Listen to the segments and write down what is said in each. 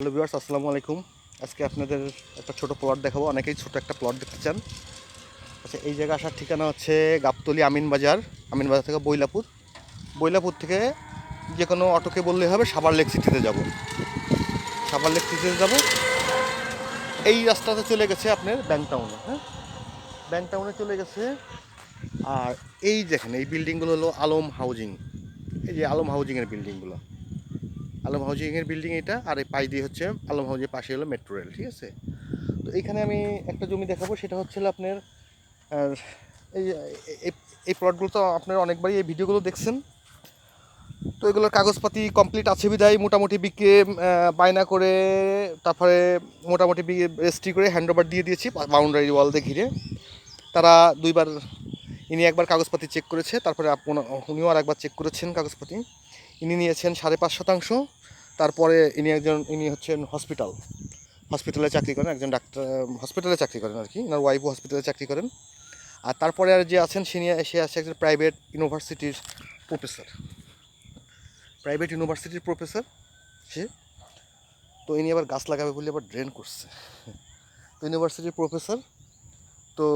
Hello viewers, আসসালামু আলাইকুম। আজকে আপনাদের একটা ছোট প্লট দেখাবো। অনেকেই ছোট একটা প্লট দেখতে চান। আচ্ছা এই জায়গা আসার ঠিকানা হচ্ছে গাবতলি আমিন বাজার আমিন বাজার থেকে বৈলাপুর। বৈলাপুর থেকে যে কোনো অটোকে বললেই হবে সাবার লেক সিটিতে যাব। সাবার লেক সিটিতে যাব। এই রাস্তাতে চলে গেছে আপনার ব্যাংক টাউনে হ্যাঁ? ব্যাংক টাউনে চলে গেছে। আর এই দেখেন এই বিল্ডিংগুলো হলো আলম হাউজিং এই যে আলম হাউজিংয়ের বিল্ডিংগুলো আলম হাউজিংয়ের বিল্ডিং এটা, আর এই পাশ দিয়ে হচ্ছে আলম হাউজিংয়ের পাশে হলো মেট্রো রেল ঠিক আছে? তো এখানে আমি একটা জমি দেখাবো, সেটা হচ্ছে হলো আপনার এই এই- প্লটগুলো তো আপনারা অনেকবারই এই ভিডিওগুলো দেখছেন। তো এগুলোর কাগজপাতি কমপ্লিট আছে বিদায় মোটামুটি বিকে বায়না করে, তারপরে মোটামুটি রেজিস্ট্রি করে হ্যান্ড ওভার দিয়ে দিয়েছি বাউন্ডারি ওয়াল দিয়ে ঘিরে। তারা দুইবার, ইনি একবার কাগজপাতি চেক করেছে, তারপরে উনিও আর একবার চেক করেছেন কাগজপাতি। ইনি নিয়েছেন সাড়ে পাঁচ শতাংশ। তারপরে ইনি একজন, ইনি হচ্ছেন হসপিটাল হসপিটালে চাকরি করেন, একজন ডাক্তার হসপিটালে চাকরি করেন আর কি ওনার ওয়াইফও হসপিটালে চাকরি করেন। আর তারপরে আর যে আছেন, সে নিয়ে, সে আছে একজন প্রাইভেট ইউনিভার্সিটির প্রফেসর প্রাইভেট ইউনিভার্সিটির প্রফেসর সে। তো ইনি আবার গাছ লাগাবে বলে আবার ড্রেন করছে। তো ইউনিভার্সিটির প্রফেসর তো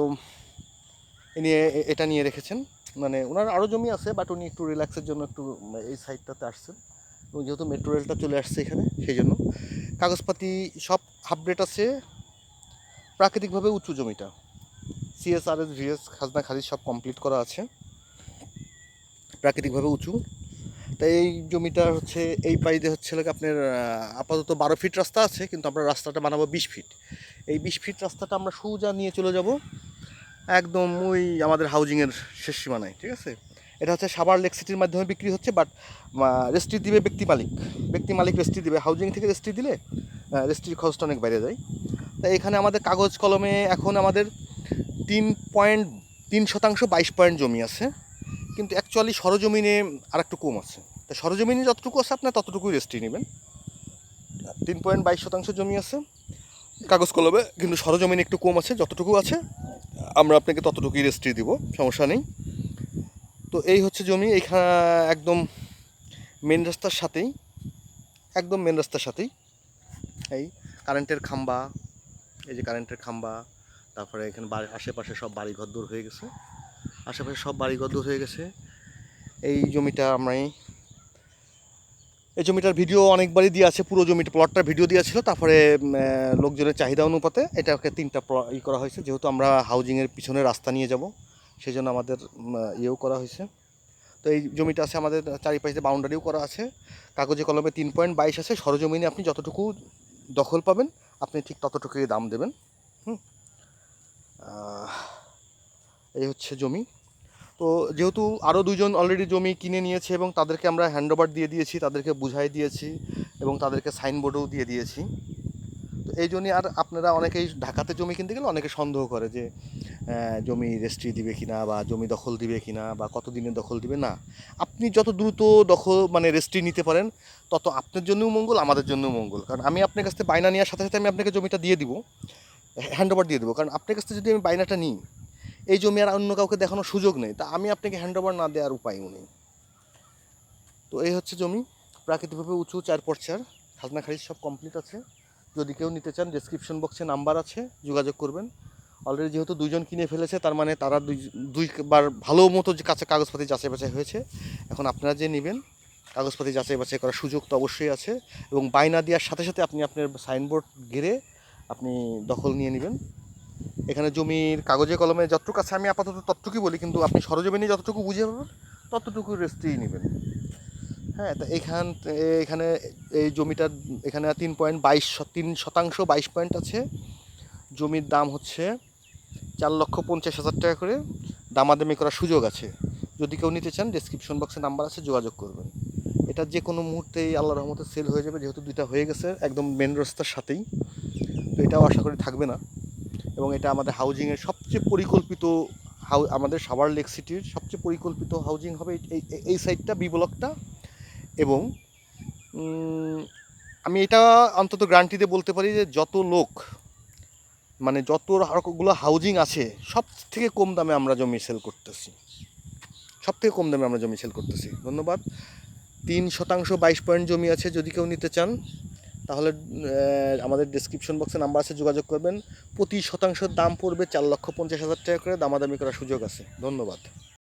ইনি এটা নিয়ে রেখেছেন। মানে ওনার আরও জমি আছে বাট উনি একটু রিল্যাক্সের জন্য একটু এই সাইডটাতে আসছেন। এবং যেহেতু মেট্রো রেলটা চলে আসছে এখানে সেই জন্য কাগজপাতি সব আপডেট আছে। প্রাকৃতিকভাবে উঁচু জমিটা। সিএসআরএস ভিএস খাজনা, খারিজ সব কমপ্লিট করা আছে। প্রাকৃতিকভাবে উঁচু। তাই এই জমিটা হচ্ছে, এই পাইতে হচ্ছে আপনার আপাতত বারো ফিট রাস্তা আছে, কিন্তু আমরা রাস্তাটা বানাবো বিশ ফিট এই বিশ ফিট রাস্তাটা আমরা সোজা নিয়ে চলে যাব। একদম ওই আমাদের হাউজিংয়ের শেষ সীমানায়, ঠিক আছে? এটা হচ্ছে সাবার লেক সিটির মাধ্যমে বিক্রি হচ্ছে বাট রেস্ট্রি দিবে ব্যক্তি মালিক। ব্যক্তি মালিক রেস্ট্রি দিবে। হাউজিং থেকে রেস্ট্রি দিলে রেস্ট্রির খরচটা অনেক বাইরে যায়। তাই এখানে আমাদের কাগজ কলমে এখন আমাদের তিন পয়েন্ট, তিন শতাংশ বাইশ পয়েন্ট জমি আছে। কিন্তু অ্যাকচুয়ালি সরজমিনে আর একটু কম আছে। তা সরজমিনে যতটুকু আছে, আপনার ততটুকুই রেস্ট্রি নেবেন। তিন পয়েন্ট বাইশ শতাংশ জমি আছে। কাগজ কলমে কিন্তু সরজমিনে একটু কম আছে, যতটুকু আছে আমরা আপনাকে ততটুকুই রেস্ট্রি দিব, সমস্যা নেই। তো এই হচ্ছে জমি, এইখানে একদম মেন রাস্তার সাথেই, একদম মেন রাস্তার সাথেই। এই কারেন্টের খাম্বা, এই যে কারেন্টের খাম্বা, তারপরে এখানে বাড়ি, আশেপাশে সব বাড়িঘর দূর হয়ে গেছে। আশেপাশে সব বাড়িঘর দূর হয়ে গেছে। এই জমিটা আমরা এই জমিটার ভিডিও অনেকবারই দিয়ে আছে, পুরো জমিটা প্লটটার ভিডিও দেওয়া ছিল, তারপরে লোকজনের চাহিদা অনুপাতে এটাকে তিনটা ই করা হয়েছে, যেহেতু আমরা হাউজিংয়ের পিছনে রাস্তা নিয়ে যাব সেই জন্য আমাদের ইয়েও করা হয়েছে। তো এই জমিটা আছে আমাদের চারিপাশে বাউন্ডারিও করা আছে, কাগজে কলমে তিন পয়েন্ট বাইশ আছে, সরজমিনে আপনি যতটুকু দখল পাবেন, আপনি ঠিক ততটুকুই দাম দেবেন। হুম। এই হচ্ছে জমি। তো যেহেতু আরও দুজন অলরেডি জমি কিনে নিয়েছে এবং তাদেরকে আমরা হ্যান্ডওভার দিয়ে দিয়েছি, তাদেরকে বুঝাই দিয়েছি এবং তাদেরকে সাইনবোর্ডও দিয়ে দিয়েছি। তো এই জন্যই আর আপনারা অনেকেই ঢাকাতে জমি কিনতে গেলে অনেকে সন্দেহ করে যে জমি রেজিস্ট্রি দিবে কিনা বা জমি দখল দিবে কিনা বা কতদিনের দখল দিবে? না। আপনি যত দ্রুত দখল মানে রেজিস্ট্রি নিতে পারেন, তত আপনার জন্যও মঙ্গল, আমাদের জন্যও মঙ্গল। কারণ আমি আপনার কাছ থেকে বায়না নেওয়ার সাথে সাথে আমি আপনাকে জমিটা দিয়ে দিব হ্যান্ডওভার দিয়ে দেবো। কারণ আপনার কাছ থেকে যদি আমি বায়নাটা নিই এই জমি আর অন্য কাউকে দেখানোর সুযোগ নেই। তা আমি আপনাকে হ্যান্ডওভার না দেওয়ার উপায়ও নেই। তো এই হচ্ছে জমি। প্রাকৃতিকভাবে উঁচু চার পর চার খাজনা খারিজ সব কমপ্লিট আছে। যদি কেউ নিতে চান ডেসক্রিপশন বক্সে নাম্বার আছে, যোগাযোগ করবেন। অলরেডি যেহেতু দুইজন কিনে ফেলেছে, তার মানে তারা দুই, দুইবার ভালো মতো যে কাছে কাগজপাতি যাচাই বাছাই হয়েছে, এখন আপনারা যে নেবেন, কাগজপাতি যাচাই বাছাই করার সুযোগ তো অবশ্যই আছে এবং বায়না দেওয়ার সাথে সাথে আপনি আপনার সাইনবোর্ড ঘিরে আপনি দখল নিয়ে নেবেন। এখানে জমির কাগজে কলমে যতটুকু আছে, আমি আপাতত ততটুকুই বলি, কিন্তু আপনি সরজমিনে যতটুকু বুঝে পাবেন, ততটুকু রেস্ট্রিই নেবেন। হ্যাঁ তা এখান, এখানে এই জমিটার, এখানে তিন পয়েন্ট বাইশ তিন শতাংশ বাইশ পয়েন্ট আছে। জমির দাম হচ্ছে চার লক্ষ পঞ্চাশ হাজার টাকা করে। দামাদামি করার সুযোগ আছে। যদি কেউ নিতে চান ডেসক্রিপশন বক্সে নাম্বার আছে, যোগাযোগ করবেন। এটা যে কোনো মুহূর্তেই আল্লাহ রহমতে সেল হয়ে যাবে, যেহেতু দুইটা হয়ে গেছে, একদম মেন রাস্তার সাথেই। তো এটাও আশা করি থাকবে না। এবং এটা আমাদের হাউজিংয়ের সবচেয়ে পরিকল্পিত হাউ আমাদের সাভার লেক সিটির সবচেয়ে পরিকল্পিত হাউজিং হবে এই, এই- সাইডটা বি ব্লকটা এবং আমি এটা অন্তত গ্যারান্টিতে বলতে পারি যে যত লোক মানে যতগুলো হাউজিং আছে সব থেকে কম দামে আমরা জমি সেল করতেছি। সব থেকে কম দামে আমরা জমি সেল করতেছি। ধন্যবাদ। তিন শতাংশ, বাইশ পয়েন্ট জমি আছে, যদি কেউ নিতে চান তাহলে আমাদের ডিসক্রিপশন বক্সে নাম্বার আছে, যোগাযোগ করবেন। প্রতি শতাংশ দাম পড়বে চার লক্ষ পঞ্চাশ হাজার টাকা করে, দামাদামি করার সুযোগ আছে। ধন্যবাদ।